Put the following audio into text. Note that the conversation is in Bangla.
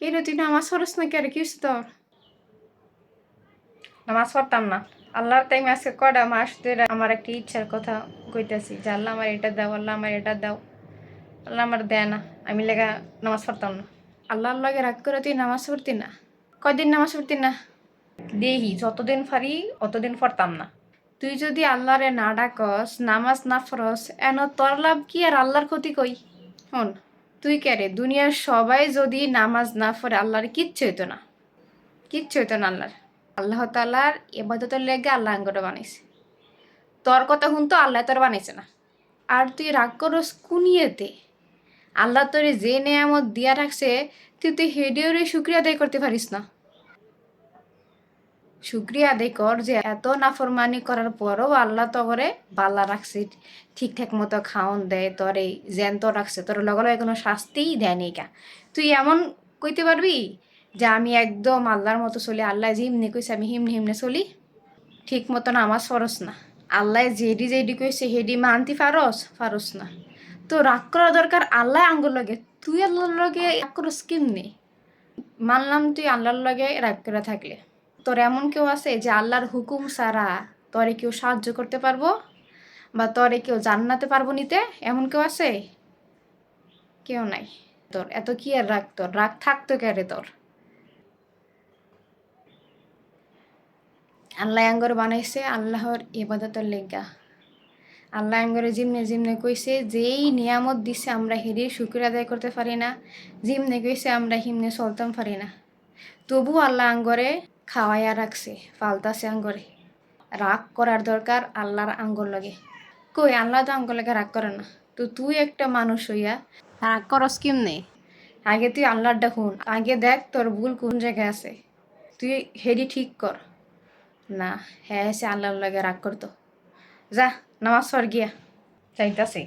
কে রে তুই নামাজ পড়স না কে রে কি তোর? নামাজ পড়তাম না। আল্লাহর তাই আজকে কটা মাস ধরে আমার একটা ইচ্ছার কথা কইতেছি যে আল্লাহ আমার এটা দাও আল্লাহ আমার এটা দাও। আল্লাহ আমার দেয় না। আমি লেগা নামাজ পড়তাম না। আল্লাহর লগে রাগ করে তুই নামাজ পড়তি না? কয়দিন নামাজ পড়তি না? দেহি যতদিন পারি অতদিন পড়তাম না। তুই যদি আল্লাহরে না ডাকস নামাজ না ফরস এন তোর লাভ কি আর আল্লাহর ক্ষতি কই? হন তুই ক্যারে দুনিয়ার সবাই যদি নামাজ না পড়ে, আল্লাহর কিচ্ছু হইতো না। কিচ্ছু হইতো না আল্লাহর। আল্লাহ তাল্লাহার এবাদতের লেগে আল্লাহ আঙ্গটা বানাইছে। তোর কথা শুনতো, আল্লাহ তোর বানাইছে না। আর তুই রাগ করস কুনিয়েতে? আল্লাহ তোর যে নেয়ামত দিয়া রাখছে, তুই তুই হেডিওরে শুক্রিয়া আদায় করতে পারিস না। শুক্রিয়া আদায় কর যে এত নাফরমানি করার পরও আল্লাহ তো করে বাল্লা রাখছে, ঠিকঠাক মতো খাওন দেয়, তোর এই জ্যান্ত রাখছে, তোর লগে লগে কোনো শাস্তিই দেয় নি কা তুই এমন কইতে পারবি যে আমি একদম আল্লাহর মতো চলি, আল্লাহ যেমনি কইছে আমি হিমনি হিমনে চলি? ঠিক মতো নামাজ ফরস না। আল্লাহ যেডি যেডি কইছে হেডি মানতি ফারস ফারস না। তো রাগ করা দরকার আল্লাহ আঙ্গুর লগে। তুই আল্লাহর লগে রাগ করস কেমনি? মানলাম তুই আল্লাহর লগে রাগ করে থাকলে। তোর এমন কেউ আছে যে আল্লাহর হুকুম ছাড়া তরে কেউ সাহায্য করতে পারব? বা তরে কেউ জান্নাতে পারব নিতে? এমন কেউ আছে? কেউ নাই। তোর এত কি আর রাগ তোর? রাগ থাকতো কেরে তোর? আল্লাহ আঙ্গর বানাইছে আল্লাহর ইবাদতের লেগা। আল্লাহ আঙ্গরে জিমনে জিমনে কইছে, যেই নিয়ামত দিছে আমরা হেরে শুক্র আদায় করতে পারি না। জিমনে কইছে আমরা হিমনে চলতাম পারি না। তবু আল্লাহ আঙ্গরে খাওয়াইয়া রাখছে ফালতাছে আঙ্গরে। রাগ করার দরকার আল্লাহর আঙ্গর লাগে। কই আল্লাহ তো আঙ্গর লগে রাগ করে না। তো তুই একটা মানুষ হইয়া রাগ করস কেমনে? আগে তুই আল্লাহরটা শুন আগে দেখ তোর ভুল কোন জায়গায় আছে। তুই হেডি ঠিক কর। না হ্যাঁ সে আল্লাহর লগে রাগ করতো। যা নামাজ পড় গিয়া। চাইতাছে